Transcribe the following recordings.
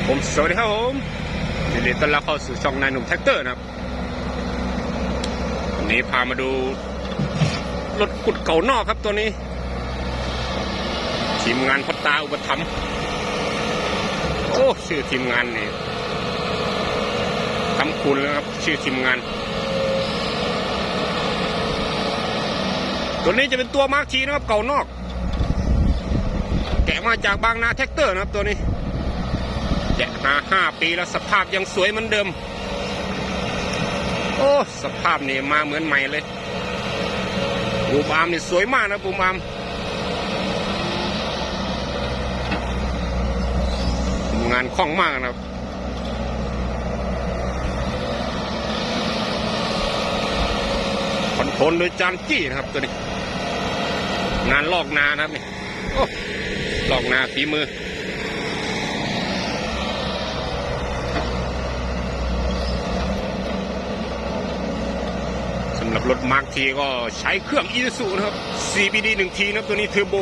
ครับผมสวัสดีครับผมยินดีต้อนรับเข้าสู่ช่องนายหนุ่มแท็กเตอร์นะครับวันนี้พามาดูรถขุดเก่านอกครับตัวนี้ ทีมงานพดตาอุปถัมภ์โอ้ชื่อทีมงานนี่ทำคุณแล้วครับชื่อทีมงาน ตัวนี้จะเป็นตัวมาร์คทีนะครับเก่านอก แกะมาจากบางนาแท็กเตอร์นะครับตัวนี้ แกะมาห้าปีแล้วสภาพยังสวยเหมือนเดิม โอ้สภาพนี่มาเหมือนใหม่เลยบูมามนี่สวยมากนะบูมามงานคล่องมากนะครับคอนโทรลโดยจานจี้นะครับตัวนี้ งานลอกนานะครับนี่ลอกนาฝีมือ สำห รถมาร์คทีก็ใช้เครื่องอีซูนะครับ CBD 1ทีนะครับตัวนี้เทอร์โบ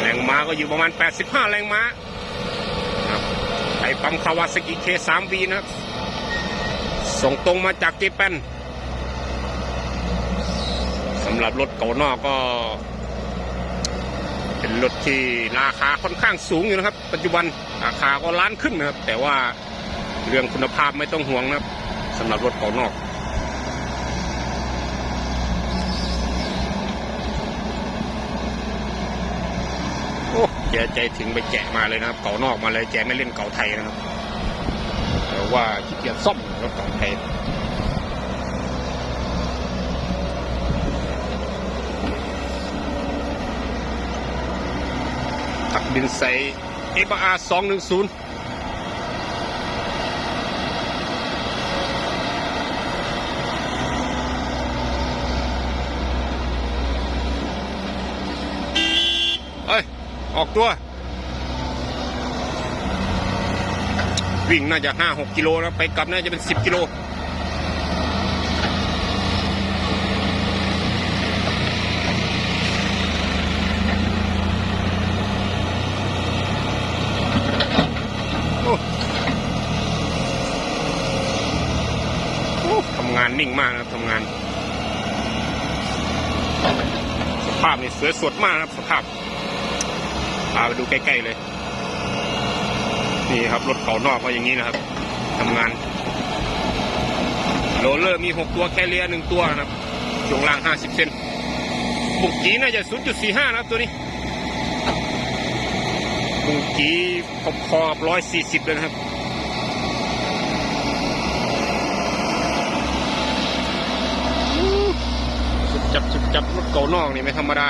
แรงม้าก็อยู่ประมาณ 85 แรงม้าครับใช้ปั๊มคาวาซากิ K3V นะครับ ส่งตรงมาจากเจแปนสำหรับรถเก่านอกก็เป็นรถที่ราคาค่อนข้างสูงอยู่นะครับ ปัจจุบันราคาก็ล้านขึ้นนะครับ แต่ว่าเรื่องคุณภาพไม่ต้องห่วงนะครับสำหรับรถเก่านอก แกใจถึงไปแกะมาเลยนะครับ เก่านอกมาเลยแกไม่เล่นเก่าไทยนะครับแต่ว่าขี้เกียจซ่อมรถเก่าไทยตักดินใส่เอฟอาร์สองหนึ่งศูนย์เอ้ย ออก ตัว วิ่งน่าจะห้าหกกิโลนะไปกลับน่าจะเป็นสิบกิโลโอ้โอ้ทำงานนิ่งมากนะครับทำงาน สภาพนี่สวยสดมากนะครับสภาพ พาไปดูใกล้ๆเลย นี่ครับ รถเก่านอกก็อย่างนี้นะครับทำงานโรลเลอร์มี6ตัวแคเรียหนึ่งตัวนะครับช่วงล่าง50เซนบุกกีน่าจะ0.45นะครับตัวนี้บุกกีขอบขอบ140เลยนะครับจับจับรถเก่านอกนี่ไม่ธรรมดา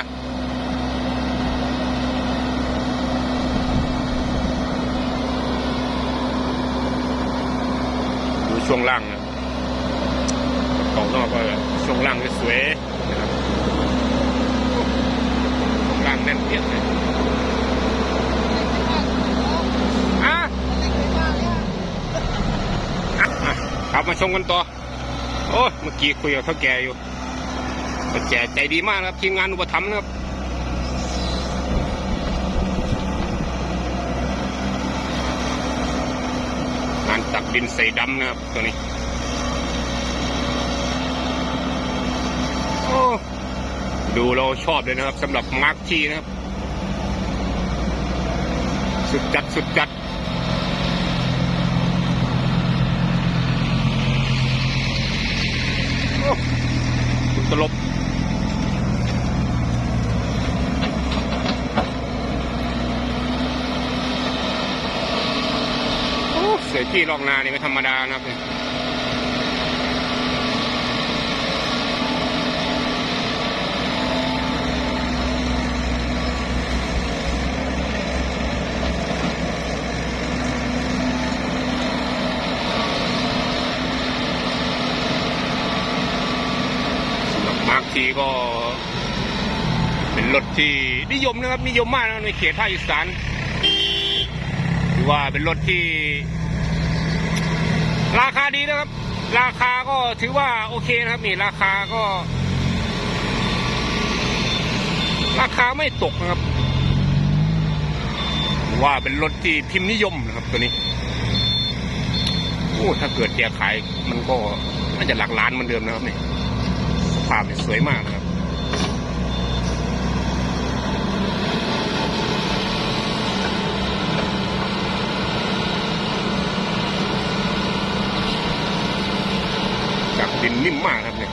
ช่วงล่างนะเก่านอกก็ช่วงล่างสวยนะครับช่วงล่างแน่นเปี้ยเลยอะอะอะครับมาชมกันต่อ โอ้เมื่อกี้คุยกับเท่าแก่อยู่เท่าแก่ใจดีมากครับทีมงานอุปถัมภ์นะครับ งานตัก ดินใส่ดำนะครับตัวนี้ โอ้ ดูเราชอบเลยนะครับสำหรับมาร์คทีนะครับ สุดจัดสุดจัดตลบ โที่ลอกนานี่ไม่ธรรมดานะครับเนี่ยสำหรับมาร์คทีก็เป็นรถที่นิยมนะครับนิยมมากนะในเขตภาคอีสานถือว่าเป็นรถที่ ราคาดีนะครับ ราคาก็ถือว่าโอเคนะครับนี่ราคาก็ ราคาไม่ตกนะครับ ว่าเป็นรถที่พิมพ์นิยมนะครับตัวนี้โอ้ถ้าเกิดแกขายมันก็น่าจะหลักล้านเหมือนเดิมนะครับเนี่ยภาพเนี่ยสวยมากนะครับ จากดิ นิ่มมากครับเนี่ย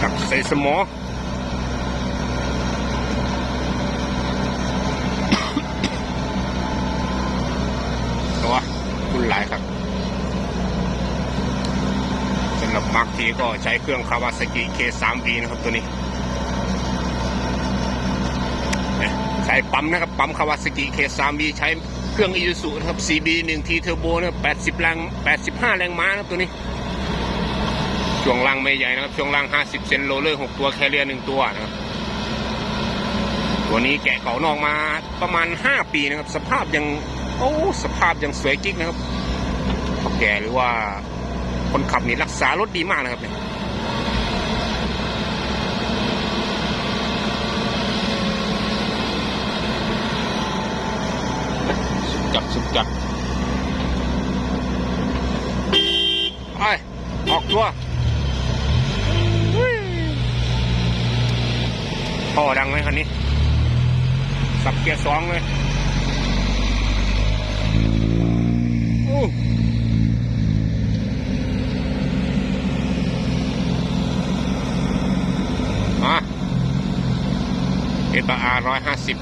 กับใส่สมอตัวคุณหลายครับสำหรับมาร์กทีก็ใช้เครื่องคาวาซากิ K3V นะครับตัวนี้เนี่ยใช้ปั๊มนะครับ ปั๊มคาวาซากิ K3V ใช้ รื่องอี u ซูนะครับ CB 1 T เทอร์โบนะ80แรง85 แรงม้านะครับตัวนี้ ช่วงล่างไม่ใหญ่นะครับ ช่วงล่าง 50 เซนโรลเลอร์ 6 ตัว แคเรียหนึ่งตัวนะครับ ตัวนี้แกะเก่านอกมาประมาณ 5 ปีนะครับ สภาพยัง โอ้ สภาพยังสวยกิ๊กนะครับ แกหรือว่าคนขับนี่รักษารถดีมากนะครับเนี่ย จัดไปออกตัวพ่อดังไหมคันนี้ สับเกียร์สองเลยอ้มาเอตอาร้อยห้าสิบ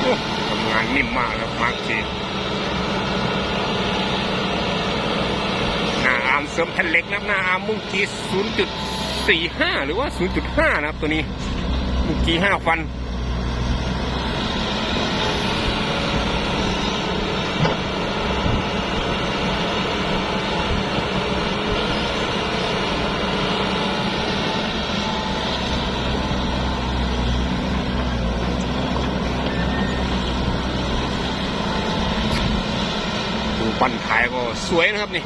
โอ้ทำงานนิ่มมากครับมาร์คทีหน้าอาร์ม เสริมแผ่นเหล็กนะครับหน้าอาร์มมุ้งกี้0.45 หรือว่า 0.5 นะครับตัวนี้มุงกี้5ฟันดูปั้นท้ายก็สวยนะครับนี่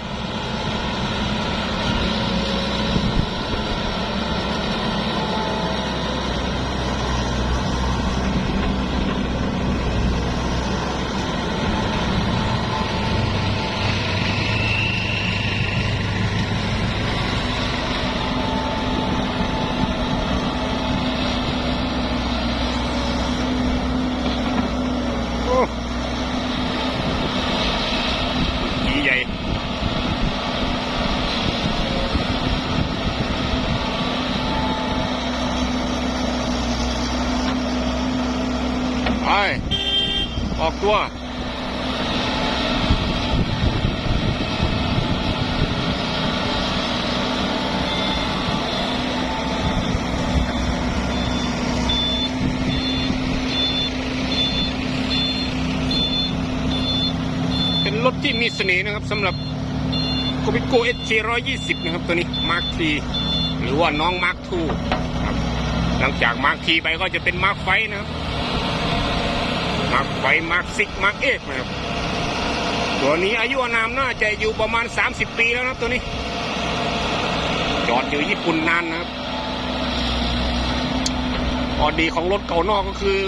ออกตัวเป็นรถที่มีเสน่ห์นะครับสำหรับโกบิโกเอชร้อยยี่สิบนะครับ ตัวนี้มาร์คทีหรือว่าน้องมาร์คทูครับหลังจากมาร์คทีไปก็จะเป็นมาร์คไฟนะครับ มักไฟมาร์คซิกมักเอนะครับ ตัวนี้อายุอนามน่าจะอยู่ประมาณ 30 ปีแล้วนะตัวนี้ จอดอยู่ญี่ปุ่นนานนะครับออดีของรถเก่านอกก็คือ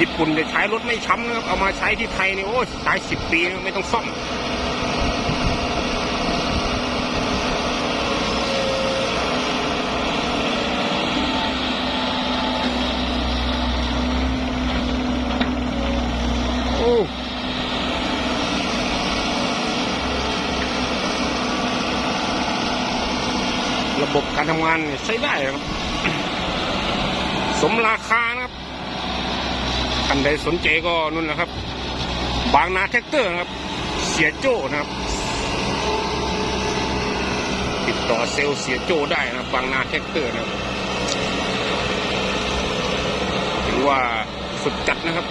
ญี่ปุ่นจะใช้รถไม่ช้ำนะครับ เอามาใช้ที่ไทยนี่โอ้ยใช้สิบปีนะไม่ต้องซ่อม โอ้ ระบบกานใช้ได้ครับ สมราคานะครับท่านใดสนใจก็นู่นนะครับ บางนาแท็กเตอร์นะครับ เสียโจ้นะครับ ติดต่อเซลเสียโจ้ได้นะบบางนาแท็กเตอร์นะครับถือว่าสุดจัดนะครับ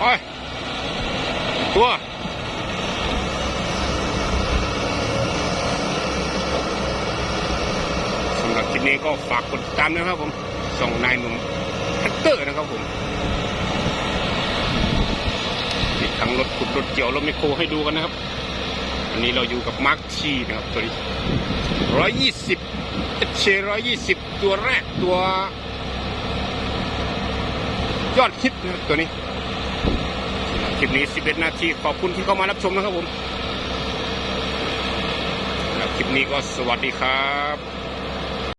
โอ้ยตัวสำหรับคลิปนี้ก็ฝากกดติดตามนะครับผมส่องนายหนุ่มแท็กเตอร์นะครับผมมีทั้งรถขุดรถเกี่ยวรถไมโครให้ดูกันนะครับ อันนี้เราอยู่กับมาร์คชีนะครับตัวนี้ร้อยยี่สิบเชร้อยยี่สิบตัวแรกตัวยอดฮิตนะครับตัวนี้ คลิปนี้ 11 นาทีขอบคุณที่เข้ามารับชมนะครับผมคลิปนี้ก็สวัสดีครับ